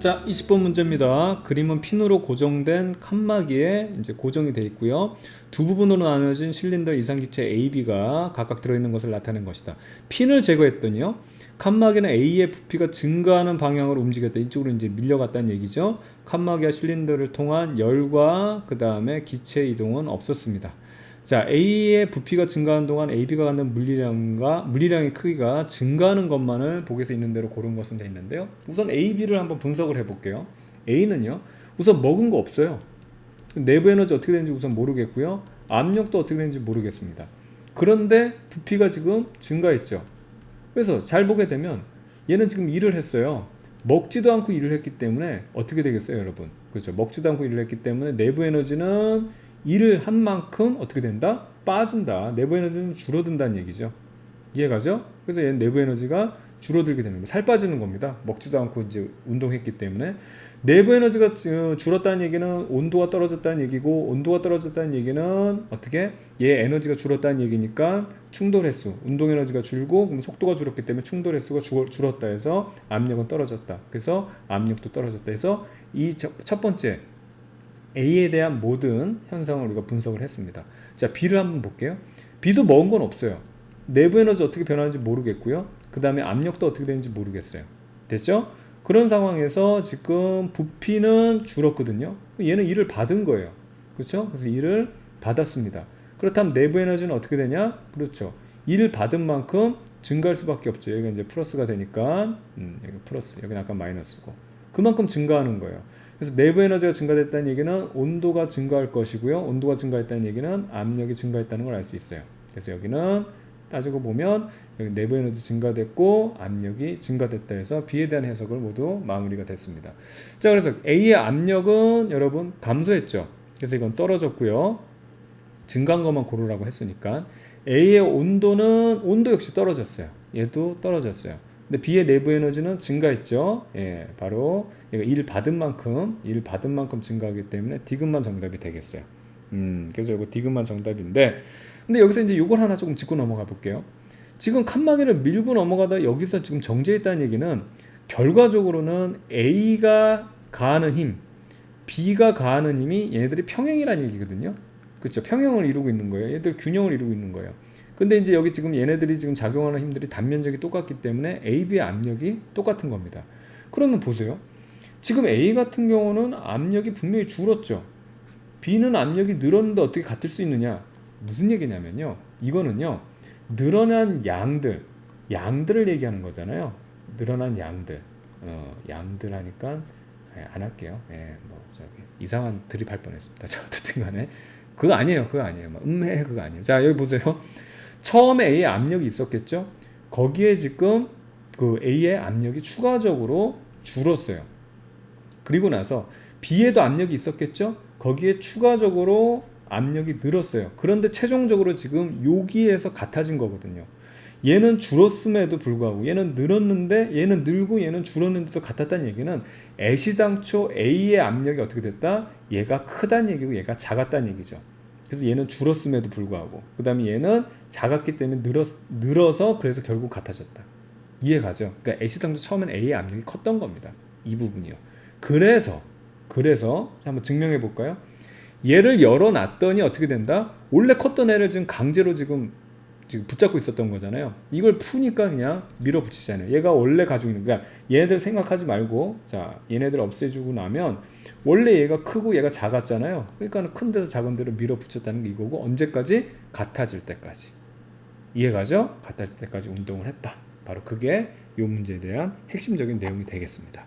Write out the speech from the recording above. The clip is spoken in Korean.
자, 20번 문제입니다. 그림은 핀으로 고정된 칸막이에 이제 고정이 되어 있고요. 두 부분으로 나눠진 실린더 이상 기체 AB가 각각 들어있는 것을 나타낸 것이다. 핀을 제거했더니요. 칸막이는 A의 부피가 증가하는 방향으로 움직였다. 이쪽으로 이제 밀려갔다는 얘기죠. 칸막이와 실린더를 통한 열과 그 다음에 기체 이동은 없었습니다. 자, A의 부피가 증가하는 동안 AB가 갖는 물리량과 물리량의 크기가 증가하는 것만을 보기에서 있는 대로 고른 것은 돼 있는데요. 우선 AB를 한번 분석을 해볼게요. A는요, 우선 먹은 거 없어요. 내부 에너지 어떻게 되는지 우선 모르겠고요. 압력도 어떻게 되는지 모르겠습니다. 그런데 부피가 지금 증가했죠. 그래서 잘 보게 되면 얘는 지금 일을 했어요. 먹지도 않고 일을 했기 때문에 어떻게 되겠어요, 여러분? 그렇죠. 먹지도 않고 일을 했기 때문에 내부 에너지는 일을 한 만큼 어떻게 된다? 빠진다. 내부 에너지는 줄어든다는 얘기죠. 이해가죠? 그래서 얘는 내부 에너지가 줄어들게 되는 거예요. 살 빠지는 겁니다. 먹지도 않고 이제 운동했기 때문에 내부 에너지가 주- 줄었다는 얘기는 온도가 떨어졌다는 얘기고 온도가 떨어졌다는 얘기는 어떻게 얘 에너지가 줄었다는 얘기니까 충돌 횟수 운동 에너지가 줄고 그럼 속도가 줄었기 때문에 충돌 횟수가 줄- 줄었다 해서 압력은 떨어졌다. 그래서 압력도 떨어졌다 해서 이 첫 번째 A에 대한 모든 현상을 우리가 분석을 했습니다. 자, B를 한번 볼게요. B도 먹은 건 없어요. 내부 에너지 어떻게 변하는지 모르겠고요. 그 다음에 압력도 어떻게 되는지 모르겠어요. 됐죠? 그런 상황에서 지금 부피는 줄었거든요. 얘는 일을 받은 거예요. 그렇죠? 그래서 일을 받았습니다. 그렇다면 내부 에너지는 어떻게 되냐? 그렇죠. 일을 받은 만큼 증가할 수밖에 없죠. 여기가 이제 플러스가 되니까 음, 여기 플러스, 여기는 아까 마이너스고 그만큼 증가하는 거예요. 그래서 내부 에너지가 증가됐다는 얘기는 온도가 증가할 것이고요. 온도가 증가했다는 얘기는 압력이 증가했다는 걸 알 수 있어요. 그래서 여기는 따지고 보면 여기 내부 에너지 증가됐고 압력이 증가됐다 해서 B에 대한 해석을 모두 마무리가 됐습니다. 자, 그래서 A의 압력은 여러분 감소했죠. 그래서 이건 떨어졌고요. 증가한 것만 고르라고 했으니까 A의 온도는 온도 역시 떨어졌어요. 얘도 떨어졌어요. 근데 B의 내부 에너지는 증가했죠. 예, 바로 얘가 일 받은 만큼 일 받은 만큼 증가하기 때문에 D급만 정답이 되겠어요. 음, 그래서 이거 D급만 정답인데 근데 여기서 이제 이걸 하나 조금 짚고 넘어가 볼게요. 지금 칸막이를 밀고 넘어가다 여기서 지금 정제했다는 얘기는 결과적으로는 A가 가하는 힘, B가 가하는 힘이 얘네들이 평행이라는 얘기거든요. 그렇죠. 평형을 이루고 있는 거예요. 얘들 균형을 이루고 있는 거예요. 근데 이제 여기 지금 얘네들이 지금 작용하는 힘들이 단면적이 똑같기 때문에 A, B의 압력이 똑같은 겁니다. 그러면 보세요. 지금 A 같은 경우는 압력이 분명히 줄었죠. B는 압력이 늘었는데 어떻게 같을 수 있느냐? 무슨 얘기냐면요. 이거는요. 늘어난 양들, 양들을 얘기하는 거잖아요. 늘어난 양들. 어, 양들 하니까 예, 안 할게요. 예, 뭐 저기 이상한 드립할 뻔했습니다. 자, 어쨌든 간에 그거 아니에요. 그거 아니에요. 막 음해 그거 아니에요. 자, 여기 보세요. 처음에 A의 압력이 있었겠죠? 거기에 지금 그 A의 압력이 추가적으로 줄었어요. 그리고 나서 B에도 압력이 있었겠죠? 거기에 추가적으로 압력이 늘었어요. 그런데 최종적으로 지금 여기에서 같아진 거거든요. 얘는 줄었음에도 불구하고 얘는 늘었는데 얘는 늘고 얘는 줄었는데도 같았다는 얘기는 애시당초 A의 압력이 어떻게 됐다? 얘가 크다는 얘기고 얘가 작았다는 얘기죠. 그래서 얘는 줄었음에도 불구하고 그 다음에 얘는 작았기 때문에 늘었, 늘어서 그래서 결국 같아졌다. 이해가죠? 그러니까 애시당초 처음엔 A의 압력이 컸던 겁니다. 이 부분이요. 그래서 그래서 한번 증명해 볼까요? 얘를 열어놨더니 어떻게 된다? 원래 컸던 애를 지금 강제로 지금 지금 붙잡고 있었던 거잖아요. 이걸 푸니까 그냥 밀어붙이잖아요. 얘가 원래 가지고 있는 그러니까 얘네들 생각하지 말고 자 얘네들 없애주고 나면 원래 얘가 크고 얘가 작았잖아요. 그러니까 큰 데서 작은 데로 밀어붙였다는 게 이거고 언제까지 같아질 때까지 이해가죠? 같아질 때까지 운동을 했다. 바로 그게 이 문제에 대한 핵심적인 내용이 되겠습니다.